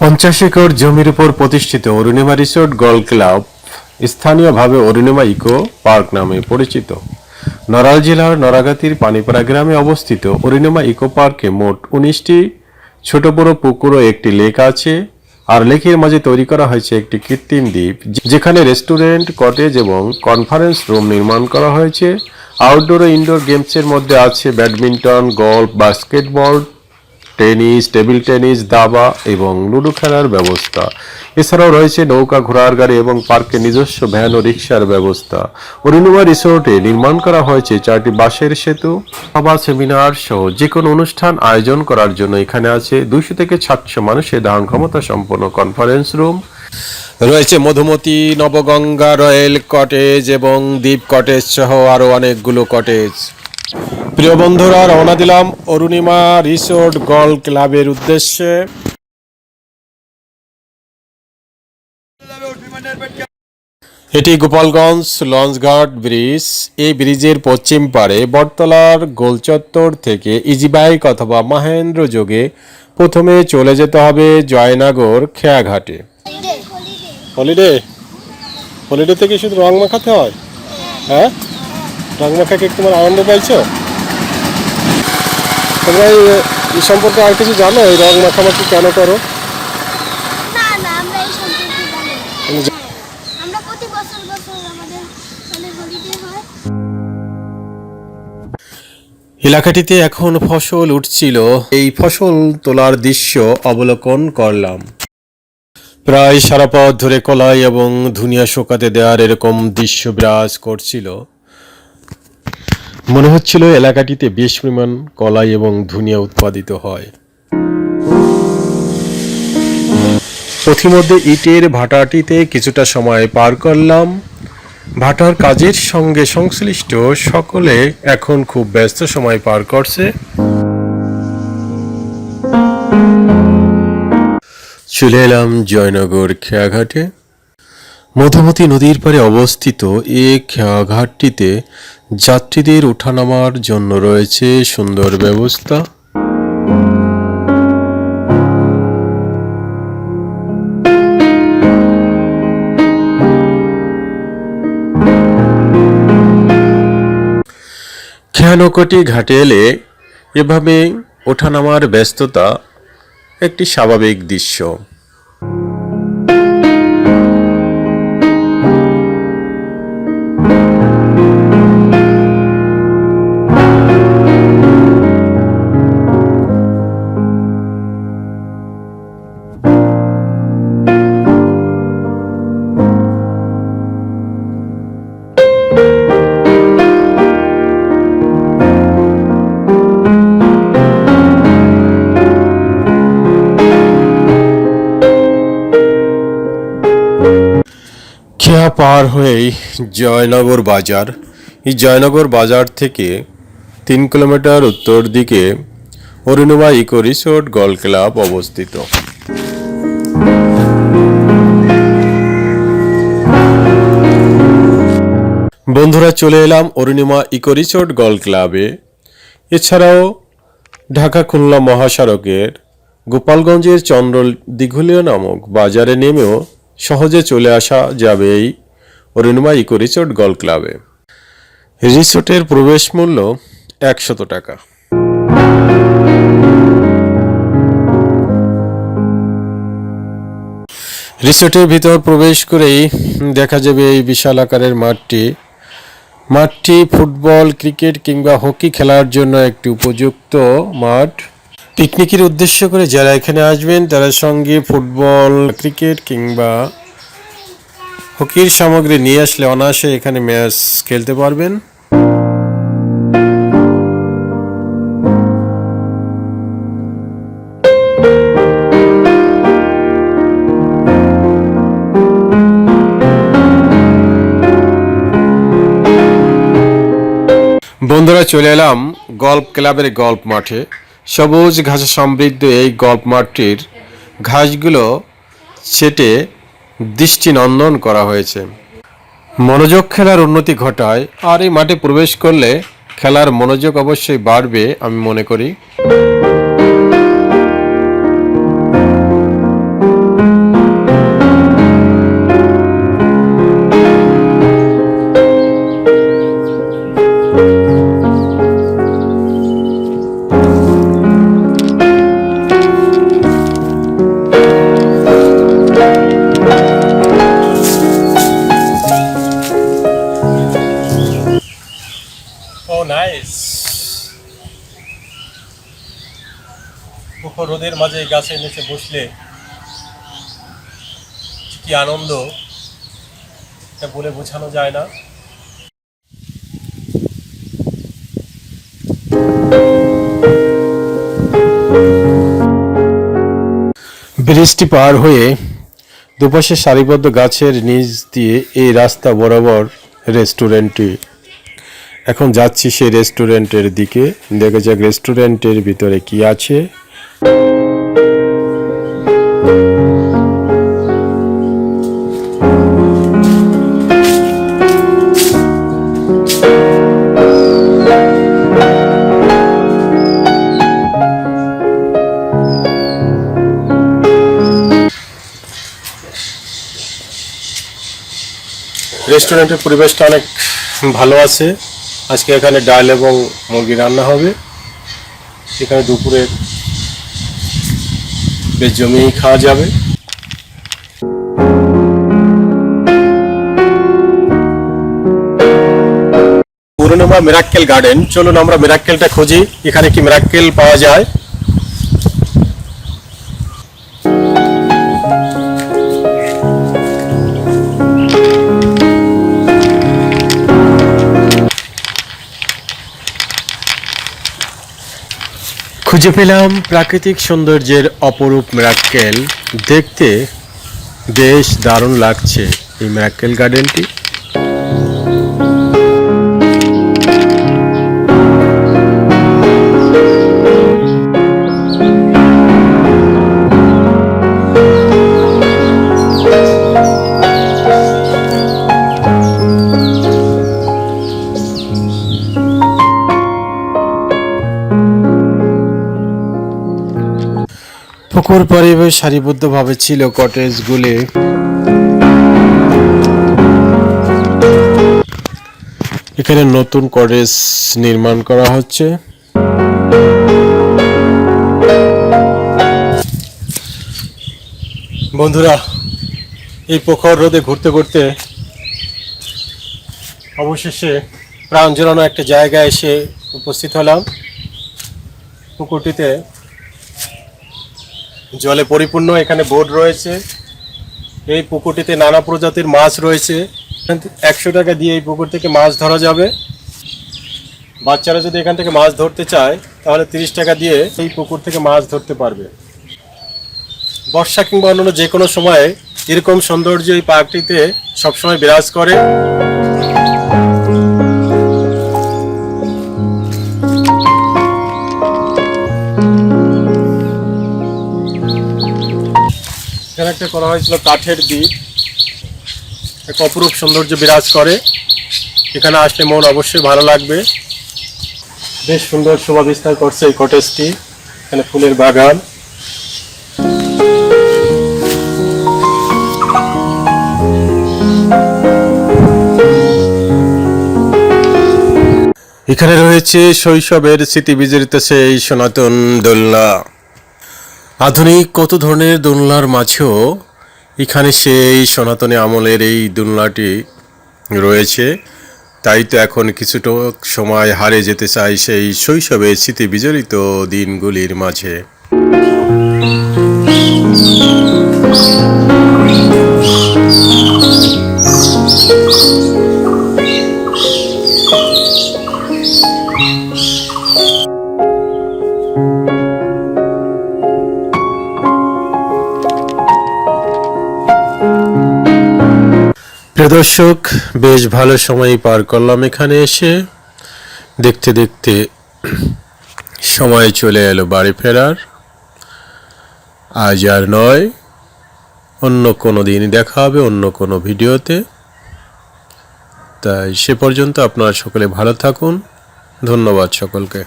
পঞ্চাশ একর জমির উপর প্রতিষ্ঠিত অরুণিমা রিসোর্ট গল্ফ ক্লাব, স্থানীয়ভাবে অরুণিমা ইকো পার্ক নামে পরিচিত। নড়াইল জেলার নড়াগাতির পানিপাড়া গ্রামে অবস্থিত অরুণিমা ইকো পার্কে মোট উনিশটি ছোট বড় পুকুর ও একটি লেক আছে, আর লেকের মাঝে তৈরি করা হয়েছে একটি কৃত্রিম দ্বীপ, যেখানে রেস্টুরেন্ট, কটেজ এবং কনফারেন্স রুম নির্মাণ করা হয়েছে। আউটডোর ও ইনডোর গেমসের মধ্যে আছে badminton, golf, basketball tennis, table tennis, দাবা এবং লুডো খেলার ব্যবস্থা। এছাড়াও রয়েছে নৌকা ঘোড়ার গাড়ি এবং পার্কে নিজস্ব ভ্যান ও রিক্সার ব্যবস্থা। অরুণিমা রিসোর্টে নির্মাণ করা হয়েছে চারটি বাঁশের সেতু, সভা, সেমিনার সহ যে কোনো অনুষ্ঠান আয়োজন করার জন্য এখানে আছে দুইশো থেকে সাতশো মানুষের ধারণ ক্ষমতা সম্পন্ন কনফারেন্স রুম রয়েছে মধুমতি, নবগঙ্গা রয়েল কটেজ এবং দ্বীপ কটেজ সহ আরও অনেকগুলো কটেজ। প্রিয় বন্ধুরা রওনা দিলাম অরুণিমা রিসোর্ট গল্ফ ক্লাবের উদ্দেশ্যে। এটি গোপালগঞ্জ লঞ্চঘাট ব্রিজ। এই ব্রিজের পশ্চিম পাড়ে বটতলার গোলচত্বর থেকে ইজি বাইক অথবা মাহেন্দ্র যোগে প্রথমে চলে যেতে হবে জয়নগর খেয়াঘাটে। হলিডে হলিডে থেকে শুধু রং মাখাতে হয়? হ্যাঁ? রং মাখাকে তোমার আনন্দ পাইছো? তোমরা এই সম্পর্কে আর কিছু জানো? এই রং মাখামাখি কেন করো? না না আমরা এই সম্পর্কে জানি না। তুমি আমরা প্রতি বছর বছর আমাদের মানে হয়। এলাকাটিতে এখন ফসল উঠছিল। এই ফসল তোলার দৃশ্য অবলোকন করলাম। প্রায় সারা পথ ধরে কলাই এবং ধুনিয়া শোকাতে দেওয়ার এরকম দৃশ্য বিরাজ করছিল। মনে হচ্ছিল এলাকাটিতে বেশ পরিমাণ কলাই এবং ধুনিয়া উৎপাদিত হয়। পথিমধ্যে ইটের ভাটাটিতে কিছুটা সময় পার করলাম। ভাটার কাজের সঙ্গে সংশ্লিষ্ট সকলে এখন খুব ব্যস্ত সময় পার করছে। চলে এলাম জয়নগর খেয়াঘাটে। মধুমতি নদীর পারে অবস্থিত এ খেয়াঘাটটিতে যাত্রীদের ওঠানামার জন্য রয়েছে সুন্দর ব্যবস্থা। খেয়ানকটি ঘাটে এলে এভাবে ওঠানামার ব্যস্ততা একটি স্বাভাবিক দৃশ্য। খেয়া পার হয়েই জয়নগর বাজার। এই জয়নগর বাজার থেকে তিন কিলোমিটার উত্তর দিকে Arunima eco resort golf club অবস্থিত। বন্ধুরা, চলে এলাম অরুণিমা ইকো রিসোর্ট গল্ফ ক্লাবে। এছাড়াও ঢাকা খুলনা মহাসড়কের গোপালগঞ্জের চন্দ্র দিঘুলিয়া নামক বাজারে নেমেও সহজে চলে আসা যাবে এই অরুণিমা ইকো রিসোর্ট গল্ফ ক্লাবে। রিসোর্টের প্রবেশ মূল্য একশত টাকা। রিসোর্টের ভিতর প্রবেশ করেই দেখা যাবে এই বিশাল আকারের মাঠটি। মাঠটি ফুটবল, ক্রিকেট কিংবা হকি খেলার জন্য একটি উপযুক্ত মাঠ। পিকনিকের উদ্দেশ্য করে যারা এখানে আসবেন, তারা সঙ্গে ফুটবল, ক্রিকেট কিংবা হকির সামগ্রী নিয়ে আসলে অনায়াসে এখানে ম্যাচ খেলতে পারবেন। বন্ধুরা, চলে এলাম গল্ফ ক্লাবের গল্ফ মাঠে। সবুজ ঘাসে সমৃদ্ধ এই গল্ফ মাঠটির ঘাসগুলো ছেটে দৃষ্টিনন্দন করা হয়েছে। মনোযোগ খেলার উন্নতি ঘটায় আর এই মাঠে প্রবেশ করলে খেলার মনোযোগ অবশ্যই বাড়বে আমি মনে করি। মাঝে এই গাছের নিচে বসলে কি আনন্দ? এটা বলে বোঝানো যায় না। ব্রিজটি পার হয়ে দুপাশে সারিবদ্ধ গাছের নিচ দিয়ে এই রাস্তা বরাবর রেস্টুরেন্টটি। এখন যাচ্ছি সেই রেস্টুরেন্টের দিকে। দেখা যাক রেস্টুরেন্টের ভিতরে কি আছে। রেস্টুরেন্টের পরিবেশটা অনেক ভালো আছে। আজকে এখানে ডাল এবং মুরগি রান্না হবে। এখানে দুপুরে বেশ জমিয়েই খাওয়া যাবে। পুরোনোমা মিরাক্কেল গার্ডেন চলুন আমরা মিরাক্কেলটা খুঁজি। এখানে কি মিরাক্কেল পাওয়া যায়। খুঁজে পেলাম প্রাকৃতিক সৌন্দর্যের অপরূপ মিরাক্কেল দেখতে বেশ দারুণ লাগছে এই মিরাক্কেল গার্ডেনটি পুকুর পরিবেশ সারিবদ্ধভাবে ছিল কটেজগুলি। এখানে নতুন কটেজ নির্মাণ করা হচ্ছে। বন্ধুরা, এই পুকুর রোদে ঘুরতে ঘুরতে অবশেষে প্রাণ জোড়ানো একটা জায়গায় এসে উপস্থিত হলাম। পুকুরটিতে জলে পরিপূর্ণ, এখানে বোট রয়েছে। এই পুকুরটিতে নানা প্রজাতির মাছ রয়েছে। একশো টাকা দিয়ে এই পুকুর থেকে মাছ ধরা যাবে। বাচ্চারা যদি এখান থেকে মাছ ধরতে চায়, তাহলে তিরিশ টাকা দিয়ে এই পুকুর থেকে মাছ ধরতে পারবে। বর্ষা কিংবা অন্যান্য যে কোনো সময়ে এরকম সৌন্দর্য এই পার্কটিতে সবসময় বিরাজ করে। একটা করা হয়েছিল কাঠের দ্বীপ। এক অপরূপ সৌন্দর্য বিরাজ করে। এখানে আসলে মন অবশ্যই ভালো লাগবে। বেশ সুন্দর শোভা বিস্তার করছে এই কটেজটি এখানে ফুলের বাগান। এখানে রয়েছে শৈশবের স্মৃতি বিজড়িত সেই সনাতন দোলনা। আধুনিক কত ধরনের দোলনার মাঝেও এখানে সেই সনাতনী আমলের এই দোলনাটি রয়েছে। তাই তো এখন কিছুটা সময় হারে যেতে চাই সেই শৈশবে স্মৃতি বিজড়িত দিনগুলির মাঝে। প্রিয় দর্শক, বেশ ভালো সময় পার করলাম এখানে এসে। দেখতে দেখতে সময় চলে এলো বাড়ি ফেরার। আজ আর নয়, অন্য কোনো দিন দেখা হবে, অন্য কোনো ভিডিওতে। তাই সে পর্যন্ত আপনারা সকলে ভালো থাকুন। ধন্যবাদ সকলকে।